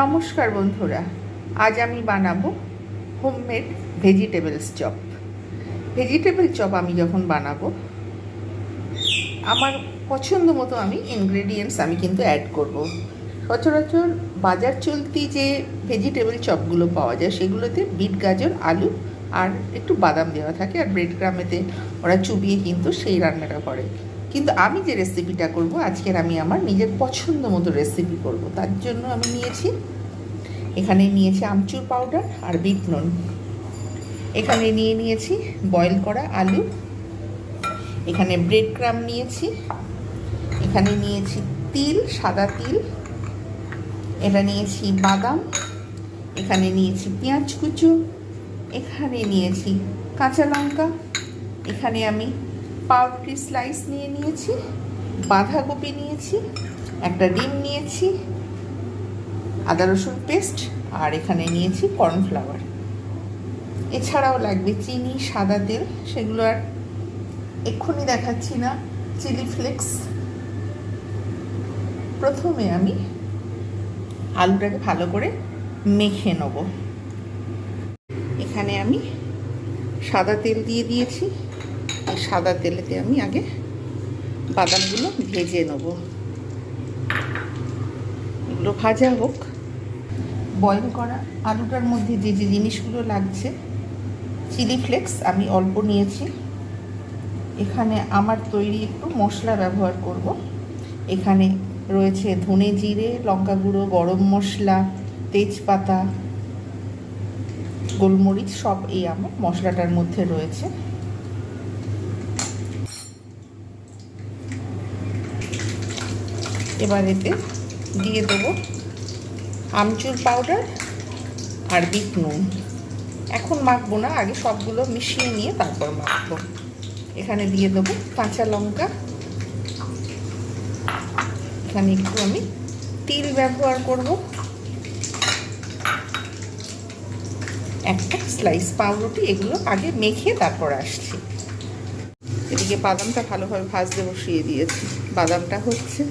নমস্কার বন্ধুরা, আজ আমি বানাবো homemade vegetables chop vegetable chop আমি যখন বানাবো, আমার পছন্দ মতো আমি ইনগ্রেডিয়েন্টস আমি কিন্তু অ্যাড করব। সচরাচর বাজার চলতি যে ভেজিটেবল চপগুলো পাওয়া যায়, সেগুলোতে বিট গাজর, আলু আর একটু বাদাম দেওয়া থাকে, আর ব্রেড ক্রামেতে ওরা চুবিয়ে কিন্তু সেই রান্নাটা করে কিন্তু আমি যে রেসিপিটা করব, আজকের আমি আমার নিজের পছন্দ মতো রেসিপি করব। তার জন্য আমি নিয়েছি, এখানে নিয়েছি আমচুর পাউডার আর বিট নুন এখানে নিয়ে নিয়েছি বয়েল করা আলু। এখানে ব্রেড ক্রাম নিয়েছি। এখানে নিয়েছি তিল, সাদা তিল। এটা নিয়েছি বাদাম। এখানে নিয়েছি পেঁয়াজ কুচো। এখানে নিয়েছি কাঁচা লঙ্কা। এখানে আমি পাউরুটি স্লাইস নিয়ে নিয়েছি, বাঁধাকপি নিয়েছি, একটা ডিম নিয়েছি, আদা রসুন পেস্ট আর এখানে নিয়েছি কর্নফ্লাওয়ার এছাড়াও লাগবে চিনি, সাদা তেল, সেগুলো আর এক্ষুনি দেখাচ্ছি না চিলি ফ্লেক্স প্রথমে আমি আলুটাকে ভালো করে মেখে নেব। এখানে আমি সাদা তেল দিয়ে দিয়েছি। সাদা তেলেতে আমি আগে বাদামগুলো ভেজে নেব। এগুলো ভাজা হোক। বয়েল করা আলুটার মধ্যে যে যে জিনিসগুলো লাগছে, চিলি ফ্লেক্স আমি অল্প নিয়েছি। এখানে আমার তৈরি একটু মশলা ব্যবহার করব। এখানে রয়েছে ধনে জিরে, লঙ্কা গুঁড়ো, গরম মশলা, তেজপাতা, গোলমরিচ সব এই আমার মশলাটার মধ্যে রয়েছে। এবার এতে দিয়ে দেবো আমচুর পাউডার আর বিট নুন। এখন মাখবো না, আগে সবগুলো মিশিয়ে নিয়ে তারপর মাখবো। এখানে দিয়ে দেবো কাঁচা লঙ্কা। এখানে একটু আমি তিল ব্যবহার করব। একটা স্লাইস পাউরুটি, এগুলো আগে মেখে তারপর আসছি। এদিকে বাদামটা ভালোভাবে ভাজতে বসিয়ে দিয়েছি। বাদামটা হচ্ছে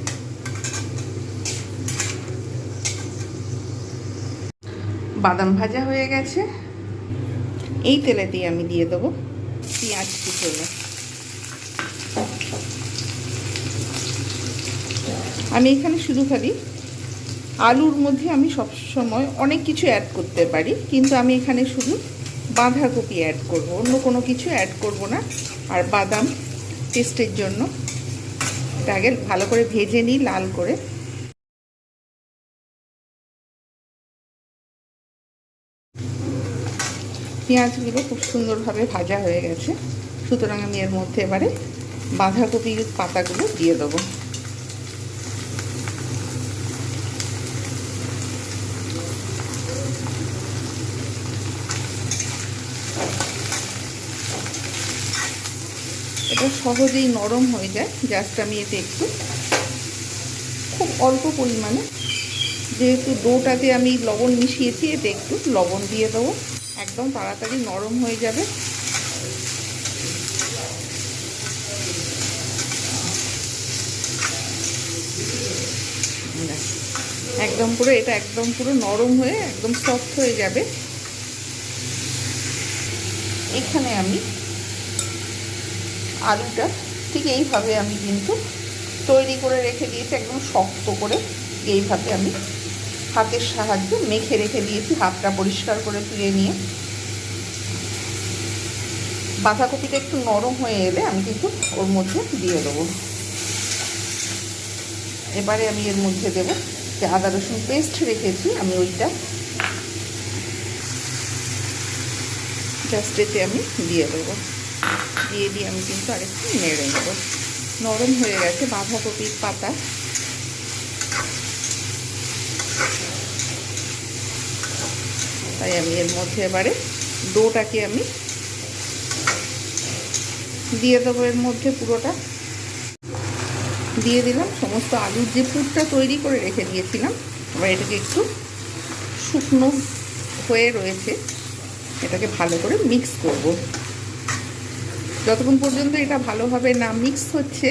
বাদাম ভাজা হয়ে গেছে। এই তেলেতেই আমি দিয়ে দেবো পেঁয়াজ কুচোনো। আমি এখানে শুধু খালি আলুর মধ্যে আমি সব সময় অনেক কিছু অ্যাড করতে পারি, কিন্তু আমি এখানে শুধু বাঁধাকপি অ্যাড করব, অন্য কোনো কিছু অ্যাড করব না। আর বাদাম টেস্টের জন্য। আগে ভালো করে ভেজে নিই, লাল করে। পেঁয়াজগুলো খুব সুন্দরভাবে ভাজা হয়ে গেছে। সুতরাং আমি এর মধ্যে এবারে বাঁধাকপির পাতাগুলো দিয়ে দেবো। এটা সহজেই নরম হয়ে যায়। জাস্ট আমি এতে একটু খুব অল্প পরিমাণে, যেহেতু ডোটাতে আমি লবণ মিশিয়েছি, এতে একটু লবণ দিয়ে দেবো। একদম তাড়াতাড়ি নরম হয়ে যাবে। একদম পুরো, এটা একদম পুরো নরম হয়ে একদম সফট হয়ে যাবে। এখানে আমি আলুটা ঠিক এইভাবে আমি কিন্তু তৈরি করে রেখে দিয়েছি, একদম শক্ত করে। এইভাবে আমি হাতের সাহায্যে মেখে রেখে দিয়েছি, হাতটা পরিষ্কার করে তুলে নিয়ে। বাঁধাকপিটা একটু নরম হয়ে এলে আমি কিন্তু ওর মধ্যে দিয়ে দেবো। এবারে আমি এর মধ্যে দেবো যে আদা রসুন পেস্ট রেখেছি, আমি ওইটা জাস্ট এতে আমি দিয়ে দেবো। দিয়ে দিয়ে আমি কিন্তু আরেকটু নেড়ে নেব। নরম হয়ে গেছে বাঁধাকপির পাতা। তাই আমি এর মধ্যে এবারে ডোটাকে আমি দিয়ে দেবো এর মধ্যে পুরোটা। দিয়ে দিলাম সমস্ত আলুর যে পুরটা তৈরি করে রেখে দিয়েছিলাম, এবার এটাকে একটু শুকনো হয়ে রয়েছে, এটাকে ভালো করে মিক্স করব। যতক্ষণ পর্যন্ত এটা ভালোভাবে না মিক্স হচ্ছে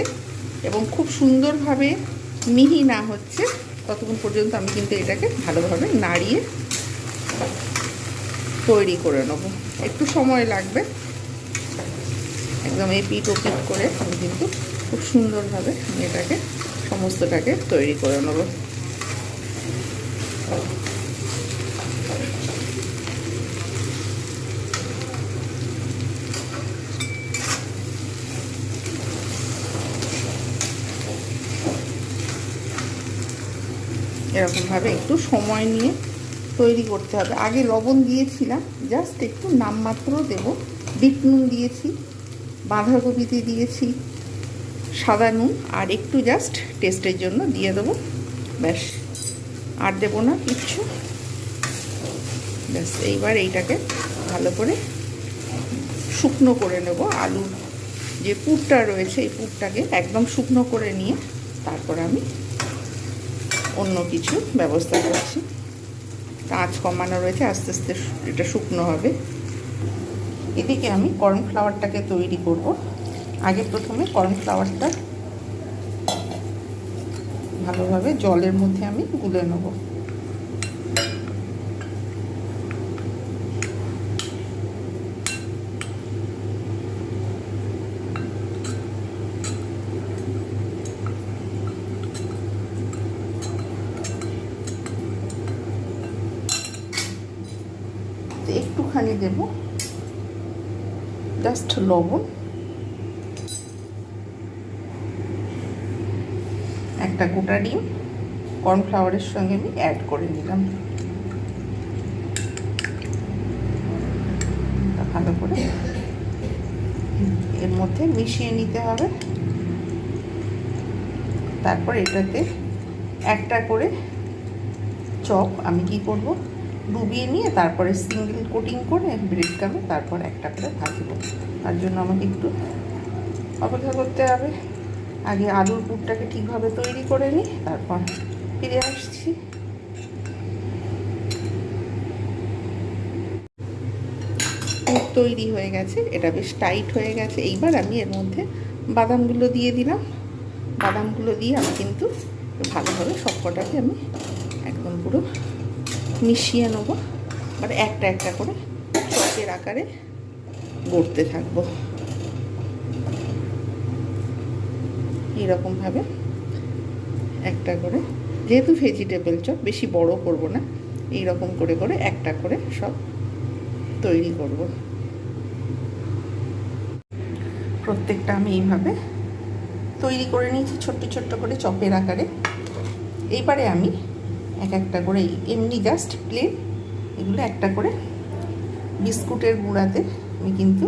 এবং খুব সুন্দরভাবে মিহি না হচ্ছে, ততক্ষণ পর্যন্ত আমি কিন্তু এটাকে ভালোভাবে নাড়িয়ে তৈরি করে নেব। একটু সময় লাগবে। একদম এপিট ওপিট করে আমি কিন্তু খুব সুন্দরভাবে আমি এটাকে, সমস্তটাকে তৈরি করে নেব। এরকমভাবে একটু সময় নিয়ে তৈরি করতে হবে। আগে লবণ দিয়েছিলাম জাস্ট একটু নামমাত্র দেব। বিট নুন দিয়েছি, বাঁধাকপিতে দিয়েছি সাদা নুন, আর একটু জাস্ট টেস্টের জন্য দিয়ে দেবো। ব্যাস, আর দেবো না কিচ্ছু। ব্যাস, এইবার এইটাকে ভালো করে শুকনো করে নেব। আলুর যে পুরটা রয়েছে, এই পুরটাকে একদম শুকনো করে নিয়ে তারপর আমি অন্য কিছু ব্যবস্থা করছি। আঁচ কমানো রয়েছে, আস্তে আস্তে এটা শুকনো হবে। এদিকে আমি কর্নফ্লাওয়ারটাকে তৈরি করব। আগে প্রথমে কর্নফ্লাওয়ারটা ভালোভাবে জলের মধ্যে আমি গুলে নেব একটুখানি দেব জাস্ট লবণ। একটা গোটা ডিম। কর্নফ্লাওয়ারের সঙ্গে আমি অ্যাড করে নিলাম। ভালো করে। এর মধ্যে মিশিয়ে নিতে হবে। তারপর এটাতে একটা করে চপ আমি কি করব? ডুবিয়ে নিয়ে তারপরে সিঙ্গেল কোটিং করে ব্রেড কামে তারপর একটা করে ভাজবো। তার জন্য আমাকে একটু অপেক্ষা করতে হবে। আগে আলুর পুরটাকে ঠিকভাবে তৈরি করে নিই, তারপর ফিরে আসছি। তৈরি হয়ে গেছে, এটা বেশ টাইট হয়ে গেছে। এইবার আমি এর মধ্যে বাদামগুলো দিয়ে দিলাম। বাদামগুলো দিয়ে আমি কিন্তু ভালোভাবে সবকটাকে আমি একদম পুরো মিশিয়ে নেব। মানে একটা একটা করে চপের আকারে গড়তে থাকব। এরকমভাবে একটা করে। যেহেতু ভেজিটেবল চপ, বেশি বড় করব না এই রকম করে করে একটা করে সব তৈরি করব। প্রত্যেকটা আমি এইভাবে তৈরি করে নিয়েছি, ছোট্ট ছোট্ট করে চপের আকারে। এইবারে আমি এক একটা করে, এমনি জাস্ট প্লেন এগুলো একটা করে বিস্কুটের গুঁড়াতে আমি কিন্তু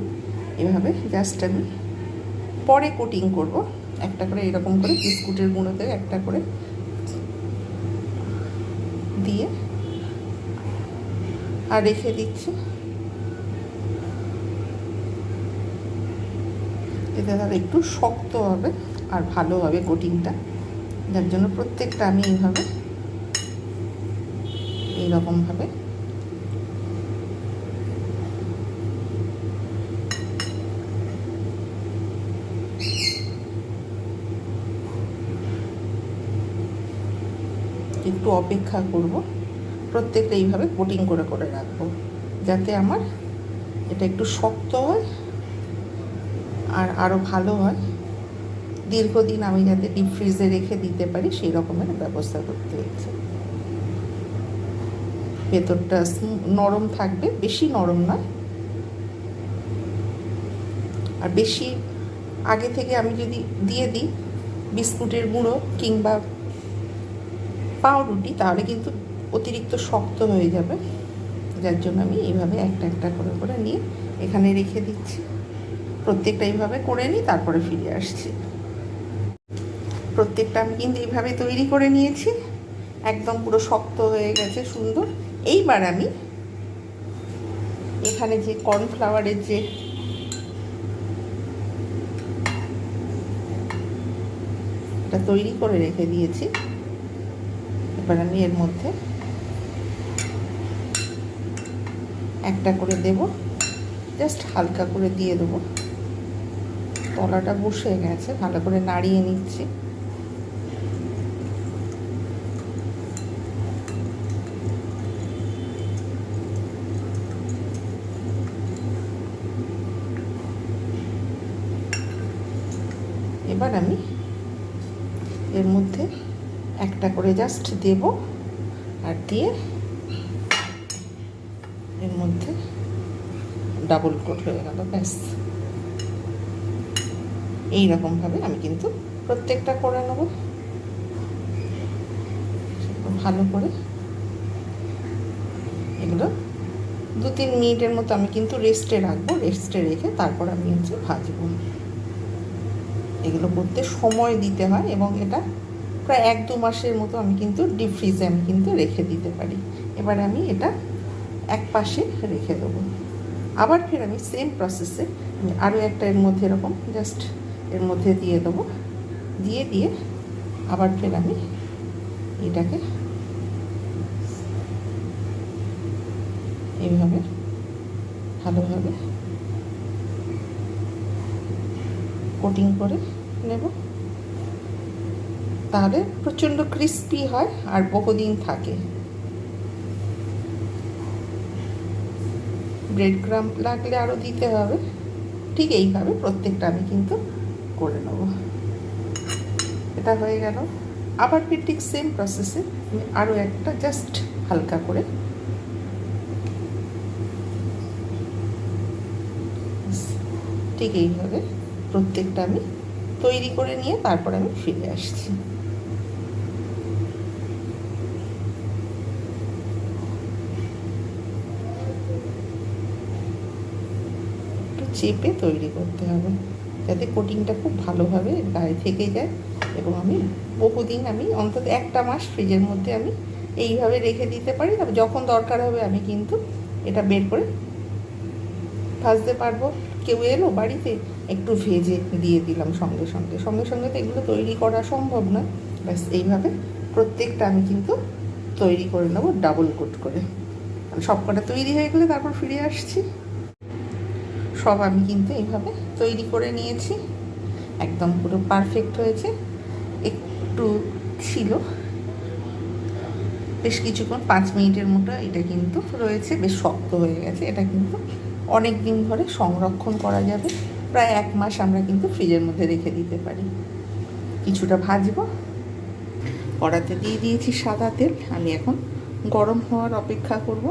এভাবে জাস্ট আমি পরে কোটিং করব। একটা করে এরকম করে বিস্কুটের গুঁড়োতে একটা করে দিয়ে আর রেখে দিচ্ছি। এতে তাহলে একটু শক্ত হবে আর ভালো হবে কোটিংটা যার জন্য প্রত্যেকটা আমি এইভাবে এইরকমভাবে। একটু অপেক্ষা করব। প্রত্যেকটা এইভাবে কোটিং করে করে রাখব, যাতে আমার এটা একটু শক্ত হয় আর আরও ভালো হয়। দীর্ঘদিন আমি যাতে ডিপ ফ্রিজে রেখে দিতে পারি সেই রকমের ব্যবস্থা করতে হয়েছে। ভেতরটা নরম থাকবে, বেশি নরম নয়। আর বেশি আগে থেকে আমি যদি দিয়ে দিই বিস্কুটের গুঁড়ো কিংবা পাউরুটি, তাহলে কিন্তু অতিরিক্ত শক্ত হয়ে যাবে। যার জন্য আমি এইভাবে একটা একটা করে করে নিয়ে এখানে রেখে দিচ্ছি। প্রত্যেকটা এইভাবে করে নিই তারপরে ফিরে আসছি। প্রত্যেকটা আমি কিন্তু এইভাবে তৈরি করে নিয়েছি। একদম পুরো শক্ত হয়ে গেছে, সুন্দর। এইবার আমি এখানে যে কর্নফ্লাওয়ারের যে এটা তৈরি করে রেখে দিয়েছি, এবার আমি এর মধ্যে একটা করে দেব, জাস্ট হালকা করে দিয়ে দেবো। তলাটা বসে গেছে, ভালো করে নাড়িয়ে নিচ্ছি। এবার আমি এর মধ্যে একটা করে জাস্ট দেব আর দিয়ে এর মধ্যে ডাবল কোট হয়ে গেল, ব্যাস। এইরকমভাবে আমি কিন্তু প্রত্যেকটা করে নেব। ভালো করে। এগুলো দু তিন মিনিটের মতো আমি কিন্তু রেস্টে রাখব রেস্টে রেখে তারপর আমি হচ্ছে ভাজবো। এগুলো করতে সময় দিতে হয় এবং এটা প্রায় এক দু মাসের মতো আমি কিন্তু ডিপ ফ্রিজে আমি কিন্তু রেখে দিতে পারি। এবার আমি এটা এক পাশে রেখে দেবো। আবার ফের আমি সেম প্রসেসে আমি আরও একটা এর মধ্যে এরকম জাস্ট এর মধ্যে দিয়ে দেবো। দিয়ে দিয়ে আবার ফের আমি এটাকে এইভাবে ভালোভাবে কোটিং করে নেব। তাহলে প্রচণ্ড ক্রিস্পি হয় আর বহুদিন থাকে। ব্রেড ক্রাম লাগলে আরও দিতে হবে। ঠিক এইভাবে প্রত্যেকটা আমি কিন্তু করে নেব। এটা হয়ে গেল। আবার ফির ঠিক সেম প্রসেসে আমি আরও একটা জাস্ট হালকা করে ঠিক এইভাবে প্রত্যেকটা আমি তৈরি করে নিয়ে তারপর আমি ফিরে আসছি। চেপে তৈরি করতে হবে, যাতে কোটিংটা খুব ভালোভাবে গায়ে থেকে যায় এবং আমি বহুদিন আমি অন্তত একটা মাস ফ্রিজের মধ্যে আমি এইভাবে রেখে দিতে পারি। তবে যখন দরকার হবে আমি কিন্তু এটা বের করে ভাজতে পারব। কেউ এলো বাড়িতে একটু ভেজে দিয়ে দিলাম সঙ্গে সঙ্গে। সঙ্গে সঙ্গে তো এগুলো তৈরি করা সম্ভব না। ব্যাস, এইভাবে প্রত্যেকটা আমি কিন্তু তৈরি করে নেব ডাবল কোট করে। সব কটা তৈরি হয়ে গেলে তারপর ফিরে আসছি। সব আমি কিন্তু এইভাবে তৈরি করে নিয়েছি। একদম পুরো পারফেক্ট হয়েছে। একটু ছিল। বেশ কিছুক্ষণ, পাঁচ মিনিটের মতো এটা কিন্তু রয়েছে। বেশ শক্ত হয়ে গেছে। এটা কিন্তু অনেক দিন ধরে সংরক্ষণ করা যাবে। প্রায় এক মাস আমরা কিন্তু ফ্রিজের মধ্যে রেখে দিতে পারি। কিছুটা ভাজবো। কড়াতে দিয়ে দিয়েছি সাদা তেল। আমি এখন গরম হওয়ার অপেক্ষা করব।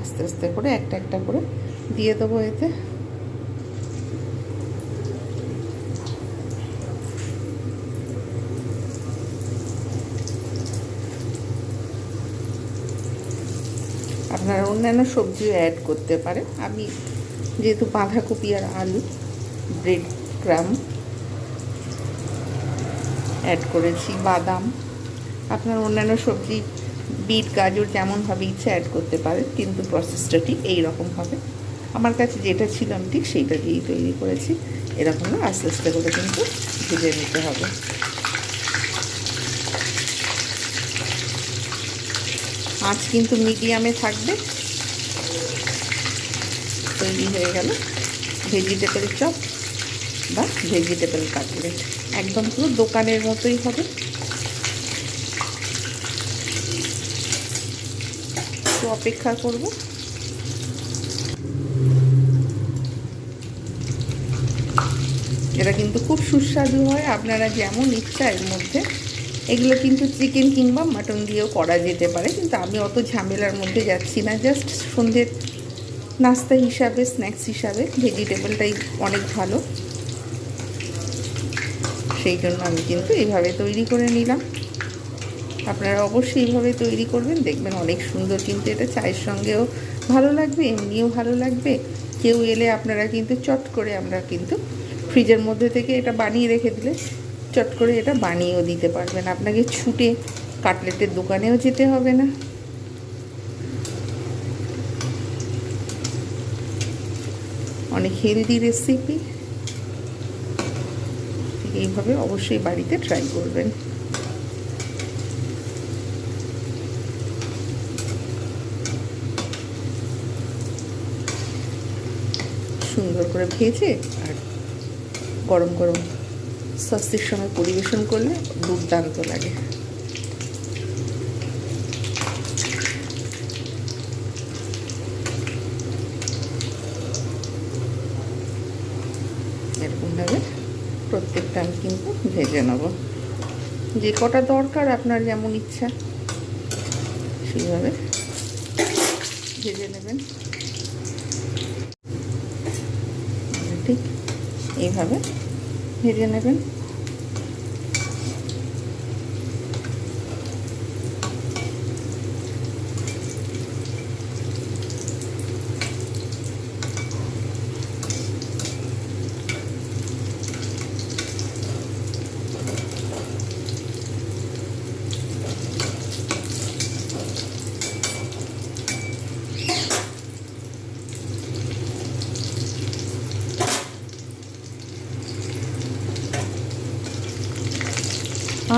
আস্তে আস্তে করে একটা একটা করে দিয়ে দেবো এতে। আপনারা অন্যান্য সবজিও অ্যাড করতে পারেন। আমি যেহেতু বাঁধাকপি আর আলু ব্রেড ক্রাম অ্যাড করেছি, বাদাম। আপনার অন্যান্য সবজি, বিট, গাজর যেমনভাবে ইচ্ছে অ্যাড করতে পারেন, কিন্তু প্রসেসটা ঠিক এইরকম হবে। আমার কাছে যেটা ছিল আমি ঠিক সেইটা দিয়েই তৈরি করেছি। এরকম আস্তে আস্তে করে কিন্তু ভেজে নিতে হবে। আঁচ কিন্তু মিডিয়ামে থাকবে। তৈরি হয়ে গেল। ভেজিটেবল চপ বা ভেজিটেবল কাটলেট। একদম পুরো দোকানের মতোই হবে। একটু অপেক্ষা করব। এটা কিন্তু খুব সুস্বাদু হয়। আপনারা যেমন ইচ্ছা এর মধ্যে এগুলো কিন্তু চিকেন কিংবা মাটন দিয়েও করা যেতে পারে, কিন্তু আমি অত ঝামেলার মধ্যে যাচ্ছি না। জাস্ট সন্ধ্যের নাস্তা হিসাবে স্ন্যাক্স হিসাবে ভেজিটেবলটাই অনেক ভালো। সেই জন্য আমি কিন্তু এইভাবে তৈরি করে নিলাম। আপনারা অবশ্যই এইভাবে তৈরি করবেন, দেখবেন অনেক সুন্দর, কিন্তু এটা চায়ের সঙ্গেও ভালো লাগবে, এমনিও ভালো লাগবে। কেউ এলে আপনারা কিন্তু চট করে আমরা কিন্তু ফ্রিজের মধ্যে থেকে এটা বানিয়ে রেখে দিলে চট করে এটা বানিয়েও দিতে পারবেন। আপনাকে ছুটে কাটলেটের দোকানেও যেতে হবে না। অনেক হেলদি রেসিপি এইভাবে অবশ্যই বাড়িতে ট্রাই করবেন। সুন্দর করে ভেজে আর গরম গরম সসের সঙ্গে পরিবেশন করলে দুর্দান্ত লাগে। এরকমভাবে প্রত্যেকটা আমি কিন্তু ভেজে নেব। যে কটা দরকার আপনার যেমন ইচ্ছা, সেইভাবে ভেজে নেবেন। ঠিক এইভাবে ভেজে নেবেন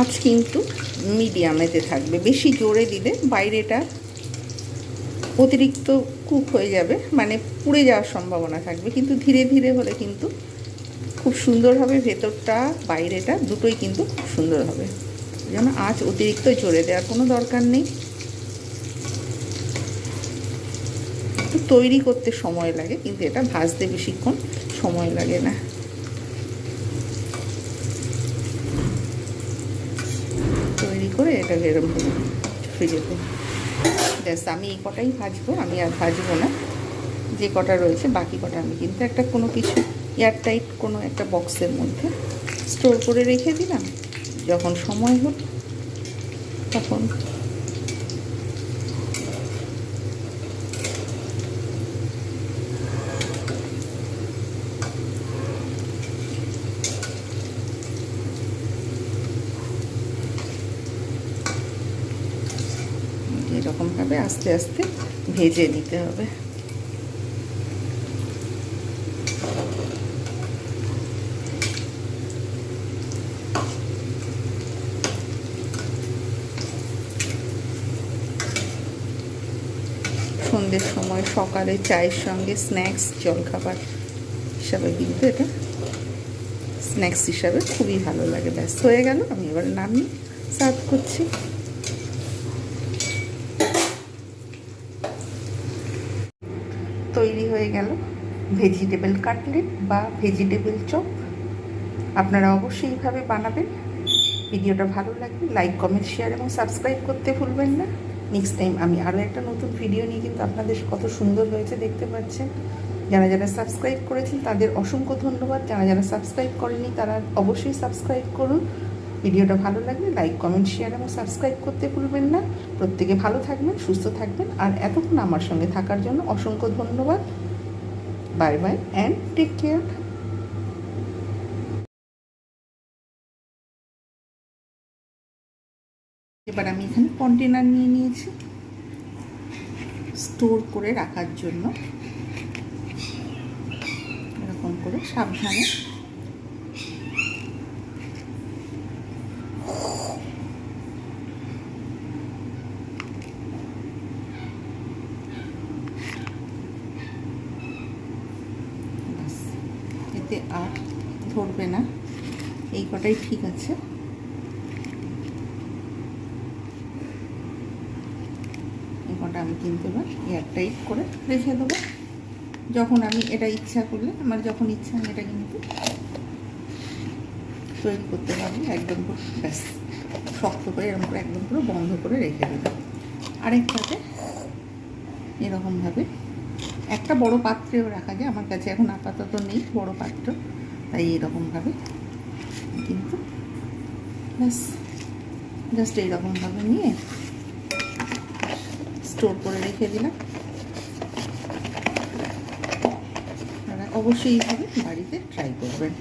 আঁচ কিন্তু মিডিয়ামেতে থাকবে। বেশি জোরে দিলে বাইরেটা অতিরিক্ত কুক হয়ে যাবে মানে পুড়ে যাওয়ার সম্ভাবনা থাকবে। কিন্তু ধীরে ধীরে হলে কিন্তু খুব সুন্দর হবে, ভেতরটা, বাইরেটা দুটোই কিন্তু খুব সুন্দর হবে। যেন আঁচ অতিরিক্ত জোরে দেওয়ার কোনো দরকার নেই। তৈরি করতে সময় লাগে, কিন্তু এটা ভাজতে বেশিক্ষণ সময় লাগে না তৈরি করে এটাকে এরম ফ্রিজেতে। ব্যাস, আমি এই কটাই ভাজবো, আমি আর ভাজবো না। যে কটা রয়েছে, বাকি কটা আমি কিন্তু একটা কোনো কিছু এয়ারটাইট কোনো একটা বক্সের মধ্যে স্টোর করে রেখে দিলাম। যখন সময় হোক, তখন এরকমভাবে আস্তে আস্তে ভেজে নিতে হবে। সন্ধ্যের সময় সকালে চায়ের সঙ্গে স্ন্যাক্স, জলখাবার হিসাবে কিন্তু এটা। স্ন্যাক্স হিসাবে খুবই ভালো লাগে। ব্যস্ত হয়ে গেল। আমি এবার নামিয়ে সার্ভ করছি। তৈরি হয়ে গেল। ভেজিটেবল কাটলেট বা ভেজিটেবল চপ। আপনারা অবশ্যই এইভাবে বানাবেন। ভিডিওটা ভালো লাগবে লাইক, কমেন্ট শেয়ার এবং সাবস্ক্রাইব করতে ভুলবেন না। নেক্সট টাইম আমি আরও একটা নতুন ভিডিও নিয়ে কিন্তু আপনাদের কত সুন্দর হয়েছে দেখতে পাচ্ছেন। যারা যারা সাবস্ক্রাইব করেছেন তাদের অসংখ্য ধন্যবাদ। যারা যারা সাবস্ক্রাইব করেনি তারা অবশ্যই সাবস্ক্রাইব করুন। ভিডিওটা ভালো লাগলে লাইক কমেন্ট শেয়ার এবং সাবস্ক্রাইব করতে ভুলবেন না। প্রত্যেকে ভালো থাকবেন, সুস্থ থাকবেন। আর এতক্ষণ আমার সঙ্গে থাকার জন্য অসংখ্য ধন্যবাদ। Bye bye and take care এবার আমি এখানে কন্টেনার নিয়ে নিয়েছি। স্টোর করে রাখার জন্য। এরকম করে সাবধানে ব্যাস, এতে আর ধরবে না। এই কটাই ঠিক আছে। এই কটা আমি কিন্তু এবার এয়ারটাইট করে রেখে দেবো। যখন আমি এটা ইচ্ছা করলে, আমার যখন ইচ্ছা আমি এটা কিন্তু তৈরি করতে পারব একদম পুরো ব্যাস, শক্ত করে, এরকম করে, একদম পুরো বন্ধ করে রেখে দেবো। আরেকটাতে এরকমভাবে একটা বড় পাত্রেও রাখা যায়, আমার কাছে এখন আপাতত নেই, বড় পাত্র, তাই এরকমভাবে। কিন্তু ব্যাস জাস্ট এইরকমভাবে নিয়ে স্টোর করে রেখে দিলাম। অবশ্যই এইভাবে বাড়িতে ট্রাই করবেন।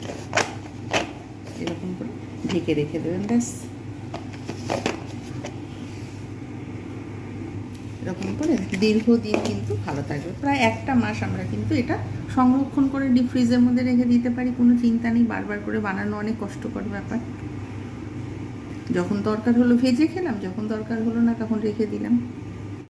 এরকম করে ঢেকে রেখে দেবেন, ব্যাস এরকম করে দীর্ঘদিন কিন্তু ভালো থাকবে। প্রায় একটা মাস আমরা কিন্তু এটা সংরক্ষণ করে ডিপ ফ্রিজের মধ্যে রেখে দিতে পারি। কোনো চিন্তা নেই, বারবার করে বানানো অনেক কষ্টকর ব্যাপার। যখন দরকার হলো ভেজে খেলাম, যখন দরকার হলো না তখন রেখে দিলাম।